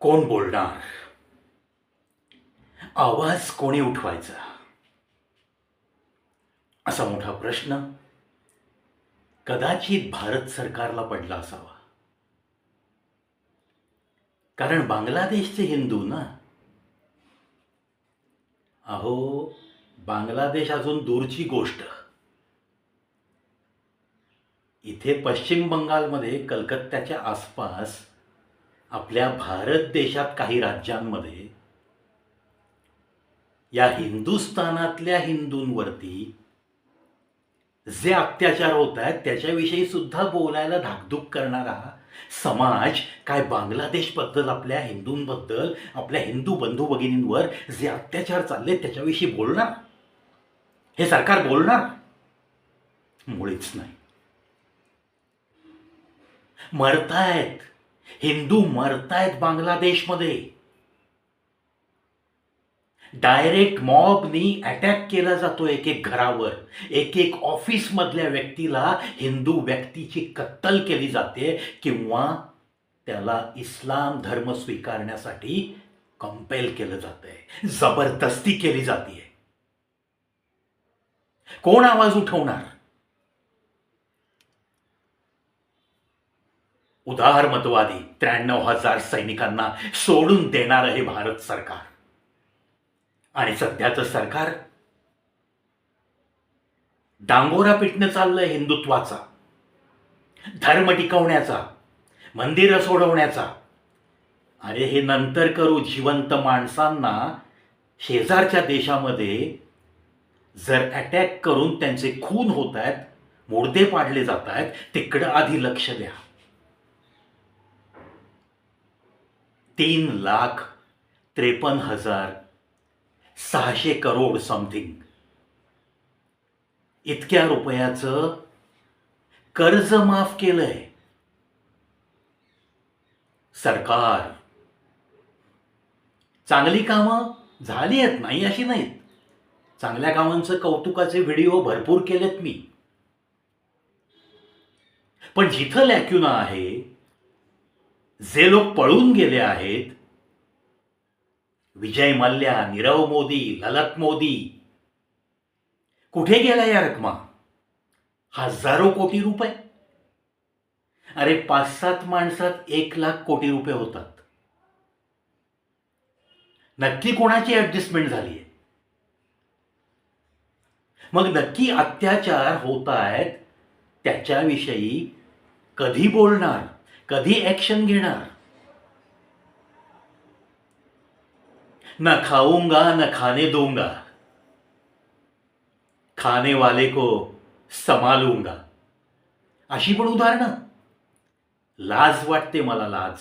कोण बोलणार? आवाज कोणी उठवायचा? असा मोठा प्रश्न कदाचित भारत सरकारला पडला असावा. कारण बांगलादेशचे हिंदू ना? अहो बांगलादेश अजून दूरची गोष्ट. इथे पश्चिम बंगालमध्ये कलकत्त्याच्या आसपास आपल्या भारत देशात काही राज्यांमध्ये या हिंदुस्थानातल्या हिंदूंवरती जे अत्याचार होत आहेत त्याच्याविषयी सुद्धा बोलायला धाकधूक करणारा समाज काय बांगलादेशबद्दल आपल्या हिंदूंबद्दल आपल्या हिंदू बंधू भगिनींवर जे अत्याचार चालले त्याच्याविषयी बोलणार? हे सरकार बोलणार? मुळीच नाही. मरतायत. हिंदू मरतायत बांगलादेशमध्ये. डायरेक्ट मॉबनी अटॅक केला जातो एक एक घरावर. एक एक ऑफिस मधल्या व्यक्तीला हिंदू व्यक्तीची कत्तल केली जाते किंवा त्याला इस्लाम धर्म स्वीकारण्यासाठी कंपेल केलं जातंय. जबरदस्ती केली जाते कोण आवाज उठवणार? उदारमतवादी त्र्याण्णव हजार सैनिकांना सोडून देणार हे भारत सरकार. आणि सध्याचं सरकार डांगोरा पिटणं चाललंय हिंदुत्वाचा धर्म टिकवण्याचा मंदिरं सोडवण्याचा. अरे हे नंतर करू जिवंत माणसांना शेजारच्या देशामध्ये जर अटॅक करून त्यांचे खून होत आहेत मोडदे पाडले जात आहेत तिकडं आधी लक्ष द्या. तीन लाख त्रेपन्न हजार सहाशे करोड समथिंग इतक्या रुपयाचं कर्ज माफ केलंय. सरकार. चांगली कामं झाली आहेत नाही अशी नाहीत. चांगल्या कामांचं कौतुकाचे व्हिडिओ भरपूर केलेत मी. पण जिथं लॅक्युना आहे जे लोक पळून गेले आहेत विजय मल्ल्या नीरव मोदी ललत मोदी कुठे गेला या रकमा? हजारो कोटी रुपये. अरे पाच सात माणसात एक लाख कोटी रुपये होतात. नक्की कोणाची ऍडजस्टमेंट झाली मग नक्की अत्याचार होत आहेत त्याच्याविषयी कधी बोलणार? कधी ऍक्शन घेणार? न खाऊंगा न खाने दूंगा। खाने वाले को संभालूंगा। अशी पण उदाहरणं. लाज वाटते मला लाज.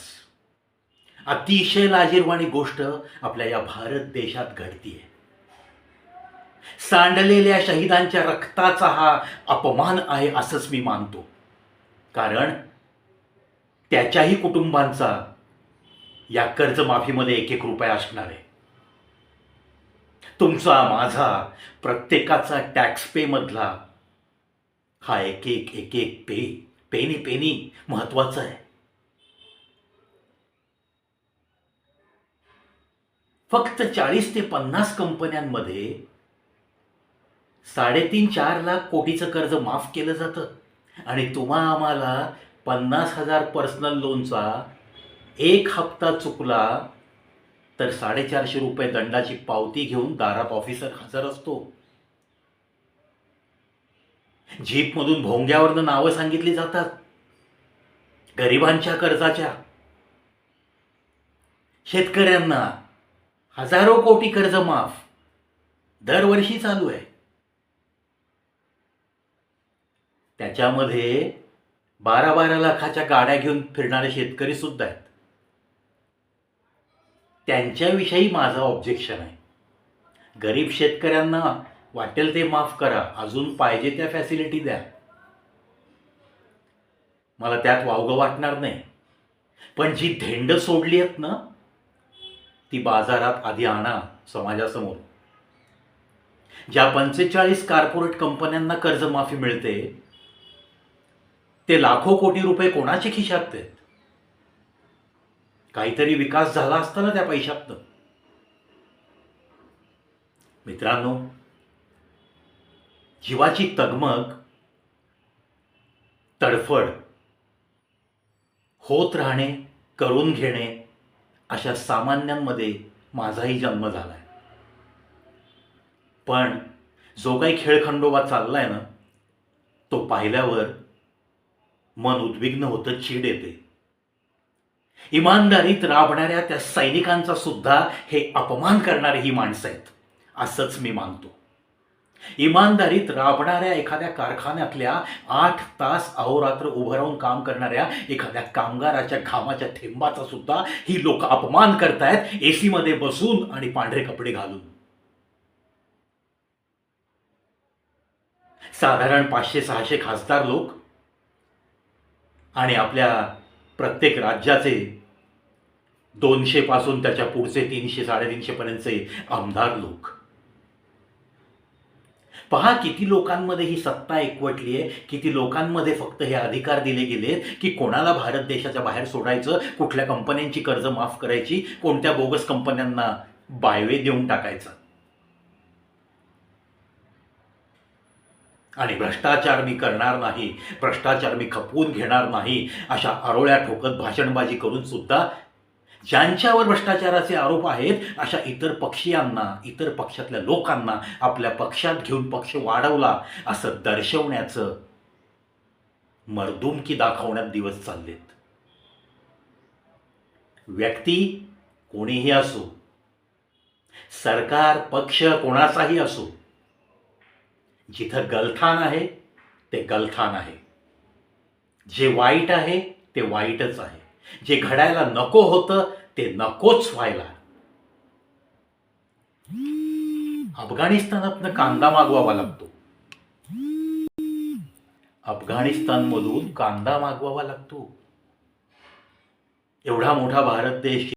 अतिशय लाजीरवाणी गोष्ट आपल्या या भारत देशात घडतीये. सांडलेल्या शहीदांच्या रक्ताचा हा अपमान आहे असंच मी मानतो. कारण त्याच्याही कुटुंबांचा या कर्जमाफीमध्ये एक एक रुपया असणार आहे. तुमचा माझा प्रत्येकाचा टॅक्स पे मधला हा एक एक एक एक पे पेनी पेनी महत्त्वाचा आहे. फक्त चाळीस ते पन्नास कंपन्यांमध्ये साडेतीन चार लाख कोटीचं कर्ज माफ केलं जातं आणि तुम्हा आम्हाला पन्नास हजार पर्सनल लोनचा एक हप्ता चुकला तर साडेचारशे रुपये दंडाची पावती घेऊन दारात ऑफिसर हजर असतो. जीपमधून भोंग्यावरनं नावं सांगितली जातात. गरिबांच्या कर्जाच्या. शेतकऱ्यांना हजारो कोटी कर्ज माफ. दरवर्षी चालू आहे. त्याच्यामध्ये बारा बारा लाखाच्या गाड्या घेऊन फिरणारे शेतकरी सुद्धा आहेत. त्यांच्याविषयी माझं ऑब्जेक्शन आहे. गरीब शेतकऱ्यांना वाटेल ते माफ करा अजून पाहिजे त्या फॅसिलिटी द्या. मला त्यात वावगं वाटणार नाही. पण जी धेंड सोडली आहेत ना ती बाजारात आधी आणा समाजासमोर. ज्या पंचेचाळीस कार्पोरेट कंपन्यांना कर्जमाफी मिळते ते लाखो कोटी रुपये कोणाच्या खिशात आहेत? काहीतरी विकास झाला असता ना त्या पैशातनं. मित्रांनो जीवाची तगमग तडफड होत राहणे करून घेणे अशा सामान्यांमध्ये माझाही जन्म झालाय. पण जो काही खेळखंडोबा चाललाय ना तो पाहिल्यावर मन उद्विग्न होतं चीड येते. इमानदारीत राबणाऱ्या त्या सैनिकांचा सुद्धा हे अपमान करणारी ही माणसं आहेत. असंच मी मानतो. इमानदारीत राबणाऱ्या एखाद्या कारखान्यातल्या आठ तास अहोरात्र उभं राहून काम करणाऱ्या एखाद्या कामगाराच्या घामाच्या थेंबाचा सुद्धा ही लोक अपमान करतायत एसीमध्ये बसून आणि पांढरे कपडे घालून. साधारण पाचशे सहाशे खासदार लोक आणि आपल्या प्रत्येक राज्याचे दोनशे पासून त्याच्या पुढचे तीनशे साडेतीनशेपर्यंतचे आमदार लोक. पहा किती लोकांमध्ये ही सत्ता एकवटली आहे किती लोकांमध्ये फक्त हे अधिकार दिले गेलेत की कोणाला भारत देशाच्या बाहेर सोडायचं कुठल्या कंपन्यांची कर्ज माफ करायची कोणत्या बोगस कंपन्यांना बायवे देऊन टाकायचं. आणि भ्रष्टाचार मी करणार नाही भ्रष्टाचार मी खपवून घेणार नाही अशा आरोळ्या ठोकत भाषणबाजी करून सुद्धा ज्यांच्यावर भ्रष्टाचाराचे आरोप आहेत अशा इतर पक्षीयांना इतर पक्षातल्या लोकांना आपल्या पक्षात घेऊन पक्ष वाढवला असं दर्शवण्याचं मर्दुमकी दाखवण्यात दिवस चाललेत. व्यक्ती कोणीही असो सरकार पक्ष कोणाचाही असो जिथं गलथान आहे ते गलथान आहे. जे वाईट आहे ते वाईटच आहे. जे घडायला नको होतं ते नकोच व्हायला. अफगाणिस्तानातनं कांदा मागवावा लागतो. अफगाणिस्तानमधून कांदा मागवावा लागतो. एवढा मोठा भारत देश